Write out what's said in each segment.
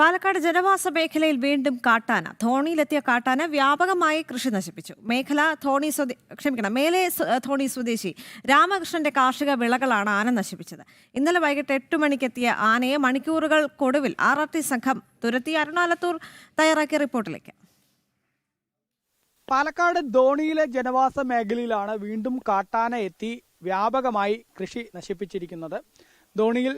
പാലക്കാട് ജനവാസ മേഖലയിൽ വീണ്ടും കാട്ടാന. ധോണിയിലെത്തിയ കാട്ടാന വ്യാപകമായി കൃഷി നശിപ്പിച്ചു. മേഖല ധോണി സ്വദേ ക്ഷമിക്കണം മേലെ ധോണി സ്വദേശി രാമകൃഷ്ണന്റെ കാർഷിക വിളകളാണ് ആന നശിപ്പിച്ചത്. ഇന്നലെ വൈകിട്ട് എട്ട് മണിക്കെത്തിയ ആനയെ മണിക്കൂറുകൾക്കൊടുവിൽ ആർ ആർ ടി സംഘം തുരത്തി അരുണാലത്തൂർ തയ്യാറാക്കിയ റിപ്പോർട്ടിലേക്ക്. പാലക്കാട് ധോണിയിലെ ജനവാസ മേഖലയിലാണ് വീണ്ടും കാട്ടാന എത്തി വ്യാപകമായി കൃഷി നശിപ്പിച്ചിരിക്കുന്നത്. ധോണിയിൽ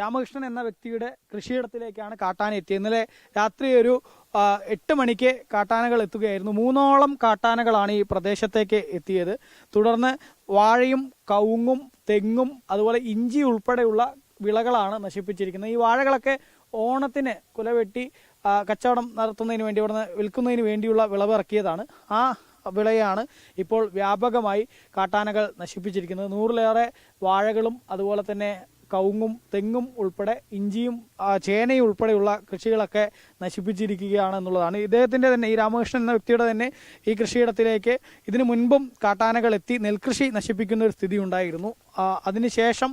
രാമകൃഷ്ണൻ എന്ന വ്യക്തിയുടെ കൃഷിയിടത്തിലേക്കാണ് കാട്ടാന എത്തിയത് ഇന്നലെ രാത്രി ഒരു എട്ട് മണിക്ക് കാട്ടാനകൾ എത്തുകയായിരുന്നു. മൂന്നോളം കാട്ടാനകളാണ് ഈ പ്രദേശത്തേക്ക് എത്തിയത്. തുടർന്ന് വാഴയും കവുങ്ങും തെങ്ങും അതുപോലെ ഇഞ്ചി ഉൾപ്പെടെയുള്ള വിളകളാണ് നശിപ്പിച്ചിരിക്കുന്നത്. ഈ വാഴകളൊക്കെ ഓണത്തിന് കുലവെട്ടി കച്ചവടം നടത്തുന്നതിന് വേണ്ടി ഇവിടുന്ന് വിൽക്കുന്നതിന് വേണ്ടിയുള്ള വിളവ് ഇറക്കിയതാണ് ആ വിളയാണ് ഇപ്പോൾ വ്യാപകമായി കാട്ടാനകൾ നശിപ്പിച്ചിരിക്കുന്നത്. നൂറിലേറെ വാഴകളും അതുപോലെ തന്നെ കവുങ്ങും തെങ്ങും ഉൾപ്പെടെ ഇഞ്ചിയും ചേനയും ഉൾപ്പെടെയുള്ള കൃഷികളൊക്കെ നശിപ്പിച്ചിരിക്കുകയാണ് എന്നുള്ളതാണ്. ഇദ്ദേഹത്തിന്റെ തന്നെ ഈ രാമകൃഷ്ണൻ എന്ന വ്യക്തിയുടെ തന്നെ ഈ കൃഷിയിടത്തിലേക്ക് ഇതിനു മുൻപും കാട്ടാനകൾ എത്തി നെൽകൃഷി നശിപ്പിക്കുന്ന ഒരു സ്ഥിതി ഉണ്ടായിരുന്നു. അതിനുശേഷം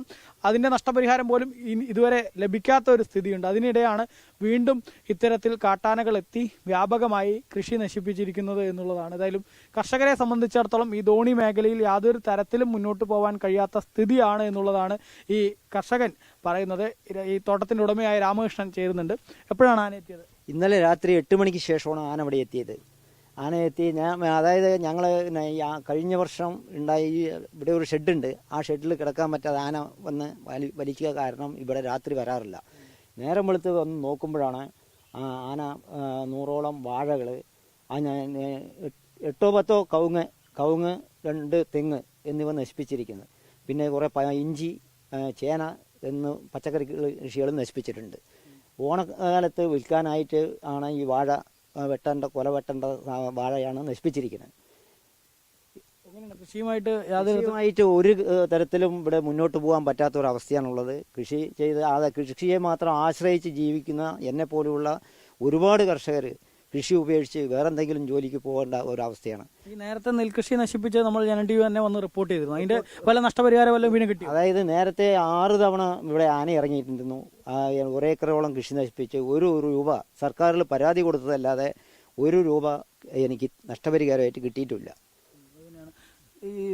അതിന്റെ നഷ്ടപരിഹാരം പോലും ഇതുവരെ ലഭിക്കാത്ത ഒരു സ്ഥിതിയുണ്ട്. അതിനിടെയാണ് വീണ്ടും ഇത്തരത്തിൽ കാട്ടാനകൾ എത്തി വ്യാപകമായി കൃഷി നശിപ്പിച്ചിരിക്കുന്നത് എന്നുള്ളതാണ്. ഏതായാലും കർഷകരെ സംബന്ധിച്ചിടത്തോളം ഈ ധോണി മേഖലയിൽ യാതൊരു തരത്തിലും മുന്നോട്ട് പോകാൻ കഴിയാത്ത സ്ഥിതിയാണ് എന്നുള്ളതാണ് ഈ കർഷകൻ പറയുന്നത്. ഈ തോട്ടത്തിന്റെ ഉടമയായ രാമകൃഷ്ണൻ ചേരുന്നുണ്ട്. എപ്പോഴാണ് ആന എത്തിയത്? ഇന്നലെ രാത്രി എട്ട് മണിക്ക് ശേഷമാണ് ആന അവിടെ എത്തിയത്. ആന എത്തി. ഞാൻ അതായത് ഞങ്ങൾ കഴിഞ്ഞ വർഷം ഉണ്ടായി ഇവിടെ ഒരു ഷെഡുണ്ട്. ആ ഷെഡിൽ കിടക്കാൻ പറ്റാതെ ആന വന്ന് വലി വലിക്കുക കാരണം ഇവിടെ രാത്രി വരാറില്ല. നേരം വെളുത്ത് വന്ന് നോക്കുമ്പോഴാണ് ആന നൂറോളം വാഴകൾ ആ ഞാൻ എട്ടോ പത്തോ കവുങ്ങ് കവുങ്ങ് രണ്ട് തെങ്ങ് എന്നിവ നശിപ്പിച്ചിരിക്കുന്നത്. പിന്നെ കുറേ ഇഞ്ചി ചേന എന്ന് പച്ചക്കറി കൃഷികളും നശിപ്പിച്ചിട്ടുണ്ട്. ഓണക്കാലത്ത് വിൽക്കാനായിട്ട് ആണ് ഈ വാഴ വെട്ടേണ്ട കൊല വെട്ടേണ്ട വാഴയാണ് നശിപ്പിച്ചിരിക്കുന്നത്. കൃഷിയുമായിട്ട് യാതൊരു കൃഷിയുമായിട്ട് ഒരു തരത്തിലും ഇവിടെ മുന്നോട്ട് പോകാൻ പറ്റാത്ത ഒരു അവസ്ഥയാണുള്ളത് കൃഷി ചെയ്ത് ആ കൃഷിയെ മാത്രം ആശ്രയിച്ച് ജീവിക്കുന്ന എന്നെ പോലെയുള്ള ഒരുപാട് കർഷകർ കൃഷി ഉപേക്ഷിച്ച് വേറെ എന്തെങ്കിലും ജോലിക്ക് പോകേണ്ട ഒരു അവസ്ഥയാണ് ഈ നേരത്തെ നെൽകൃഷി നശിപ്പിച്ച് നമ്മൾ ടി വി തന്നെ വന്ന് റിപ്പോർട്ട് ചെയ്തിരുന്നു. അതിന്റെ പല നഷ്ടപരിഹാരം വല്ലതും വീണ് കിട്ടി അതായത് നേരത്തെ ആറ് തവണ ഇവിടെ ആന ഇറങ്ങിയിട്ടുണ്ടെന്നു ആ, ഒരേക്കറോളം കൃഷി നശിപ്പിച്ച് ഒരു രൂപ സർക്കാരിൽ പരാതി കൊടുത്തതല്ലാതെ ഒരു രൂപ എനിക്ക് നഷ്ടപരിഹാരമായിട്ട് കിട്ടിയിട്ടില്ല. ഈ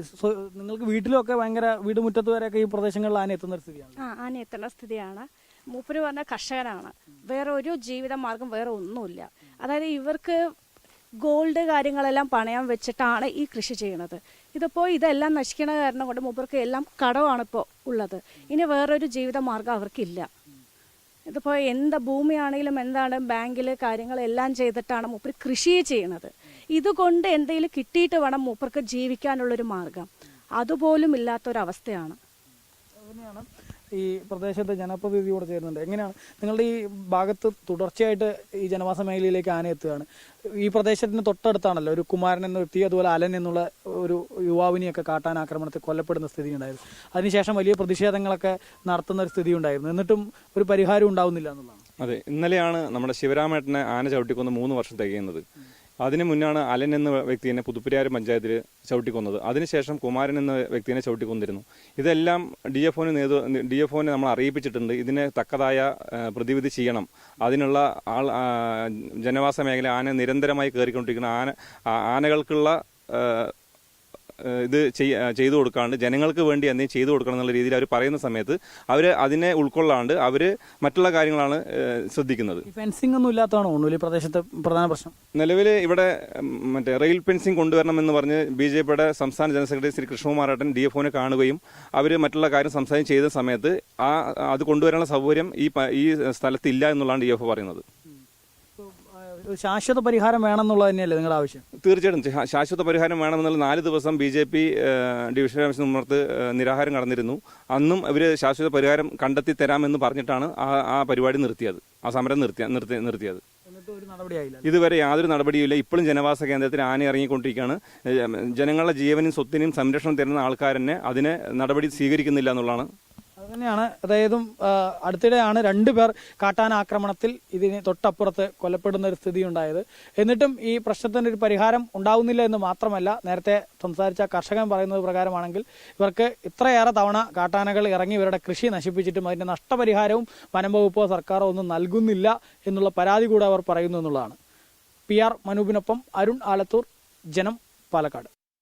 നിങ്ങൾക്ക് വീട്ടിലൊക്കെ ഭയങ്കര വീട് മുറ്റത്ത് വരെയൊക്കെ ഈ പ്രദേശങ്ങളിൽ ആന എത്തുന്ന ഒരു സ്ഥിതിയാണ്? ആ ആന എത്തുന്ന സ്ഥിതിയാണ്. മൂപ്പര് പറഞ്ഞ കർഷകനാണ്. വേറെ ഒരു ജീവിത മാർഗം വേറെ ഒന്നുമില്ല. അതായത് ഇവർക്ക് ഗോൾഡ് കാര്യങ്ങളെല്ലാം പണയം വെച്ചിട്ടാണ് ഈ കൃഷി ചെയ്യുന്നത്. ഇതിപ്പോൾ ഇതെല്ലാം നശിക്കണ കാരണം കൊണ്ട് മൂപ്പർക്ക് എല്ലാം കടമാണ് ഇപ്പോൾ ഉള്ളത്. ഇനി വേറൊരു ജീവിത മാർഗം അവർക്കില്ല. ഇതിപ്പോൾ എന്ത് ഭൂമിയാണെങ്കിലും എന്താണ് ബാങ്കിൽ കാര്യങ്ങളെല്ലാം ചെയ്തിട്ടാണ് മൂപ്പർ കൃഷി ചെയ്യണത് ഇതുകൊണ്ട് എന്തെങ്കിലും കിട്ടിയിട്ട് വേണം മൂപ്പർക്ക് ജീവിക്കാനുള്ളൊരു മാർഗം. അതുപോലും ഇല്ലാത്തൊരവസ്ഥയാണ്. അങ്ങനെയാണ് ഈ പ്രദേശത്തെ ജനപ്രതിനിധിയോട് ചേരുന്നുണ്ട്. എങ്ങനെയാണ് നിങ്ങളുടെ ഈ ഭാഗത്ത് തുടർച്ചയായിട്ട് ഈ ജനവാസ മേഖലയിലേക്ക് ആന എത്തുകയാണ്. ഈ പ്രദേശത്തിന് തൊട്ടടുത്താണല്ലോ ഒരു കുമാരൻ എന്ന വ്യക്തി അതുപോലെ അലൻ എന്നുള്ള ഒരു യുവാവിനെയൊക്കെ കാട്ടാൻ ആക്രമണത്തിൽ കൊല്ലപ്പെടുന്ന സ്ഥിതി ഉണ്ടായിരുന്നു. അതിനുശേഷം വലിയ പ്രതിഷേധങ്ങളൊക്കെ നടത്തുന്ന ഒരു സ്ഥിതി ഉണ്ടായിരുന്നു. എന്നിട്ടും ഒരു പരിഹാരം ഉണ്ടാവുന്നില്ല എന്നുള്ളതാണ്. അതെ ഇന്നലെയാണ് നമ്മുടെ ശിവരാമേട്ടനെ ആന ചവിട്ടിക്കൊന്ന് മൂന്ന് വർഷം തികയുന്നത്. അതിന് മുന്നാണ് അലൻ എന്ന വ്യക്തിയെ പുതുപ്പരിയാരം പഞ്ചായത്തിൽ ചവിട്ടിക്കൊന്നത്. അതിനുശേഷം കുമാരൻ എന്ന വ്യക്തിയെ ചവിട്ടിക്കൊന്നിരുന്നു. ഇതെല്ലാം ഡി എഫ് ഒന് നേതൃ ഡി എഫ് ഒനെ നമ്മൾ അറിയിപ്പിച്ചിട്ടുണ്ട്. ഇതിന് തക്കതായ പ്രതിവിധി ചെയ്യണം. അതിനുള്ള ആൾ ജനവാസ മേഖല ആന നിരന്തരമായി കയറിക്കൊണ്ടിരിക്കുന്ന. ആന ആനകൾക്കുള്ള ഇത് ചെയ്തു കൊടുക്കാണ്ട് ജനങ്ങൾക്ക് വേണ്ടി എന്തെങ്കിലും ചെയ്തു കൊടുക്കണം എന്നുള്ള രീതിയിൽ അവർ പറയുന്ന സമയത്ത് അവർ അതിനെ ഉൾക്കൊള്ളാണ്ട് അവർ മറ്റുള്ള കാര്യങ്ങളാണ് ശ്രദ്ധിക്കുന്നത്. ഫെൻസിംഗ് ഒന്നും ഇല്ലാത്തതാണോ ഒന്നുമില്ല ഈ പ്രദേശത്തെ പ്രധാന പ്രശ്നം? നിലവിൽ ഇവിടെ മറ്റേ റെയിൽ ഫെൻസിംഗ് കൊണ്ടുവരണമെന്ന് പറഞ്ഞ് ബി ജെ പിയുടെ സംസ്ഥാന ജനറൽ സെക്രട്ടറി ശ്രീ കൃഷ്ണകുമാരേട്ടൻ ഡി എഫ് ഒനെ കാണുകയും അവർ മറ്റുള്ള കാര്യം സംസാരം ചെയ്ത സമയത്ത് ആ അത് കൊണ്ടുവരാനുള്ള സൗകര്യം ഈ ഈ സ്ഥലത്തില്ല എന്നുള്ളതാണ് ഡി എഫ് പറയുന്നത്. ഒരു ശാശ്വത പരിഹാരം വേണമെന്നുള്ളത് തന്നെയല്ലേ നിങ്ങളുടെ ആവശ്യം? തീർച്ചയായിട്ടും. ശാശ്വത പരിഹാരം വേണമെന്നുള്ള നാല് ദിവസം B J P division commission മുമ്പത്ത് നിരാഹാരം കടന്നിരുന്നു അന്നും ഇവർ ശാശ്വത പരിഹാരം കണ്ടെത്തി തരാമെന്ന് പറഞ്ഞിട്ടാണ് ആ ആ പരിപാടി നിർത്തിയത്. ആ സമരം നിർത്തിയ നിർത്തി നിർത്തിയത്. ഇതുവരെ യാതൊരു നടപടിയുമില്ല ഇപ്പോഴും ജനവാസ കേന്ദ്രത്തിൽ ആന ഇറങ്ങിക്കൊണ്ടിരിക്കുകയാണ്. ജനങ്ങളുടെ ജീവനും സ്വത്തിനും സംരക്ഷണം തരുന്ന ആൾക്കാരെന്നെ അതിനെ നടപടി സ്വീകരിക്കുന്നില്ല എന്നുള്ളതാണ് അത് തന്നെയാണ് അതായത് അടുത്തിടെയാണ് രണ്ടുപേർ കാട്ടാന ആക്രമണത്തിൽ ഇതിന് തൊട്ടപ്പുറത്ത് കൊല്ലപ്പെടുന്ന ഒരു സ്ഥിതി ഉണ്ടായത് എന്നിട്ടും ഈ പ്രശ്നത്തിന് ഒരു പരിഹാരം ഉണ്ടാവുന്നില്ല എന്ന് മാത്രമല്ല നേരത്തെ സംസാരിച്ച കർഷകൻ പറയുന്നത് പ്രകാരമാണെങ്കിൽ ഇവർക്ക് ഇത്രയേറെ തവണ കാട്ടാനകൾ ഇറങ്ങി ഇവരുടെ കൃഷി നശിപ്പിച്ചിട്ടും അതിന്റെ നഷ്ടപരിഹാരവും വനം വകുപ്പോ സർക്കാരോ ഒന്നും നൽകുന്നില്ല എന്നുള്ള പരാതി കൂടെ അവർ പറയുന്നു എന്നുള്ളതാണ്. പി ആർ മനൂപിനൊപ്പം അരുൺ ആലത്തൂർ ജനം പാലക്കാട്.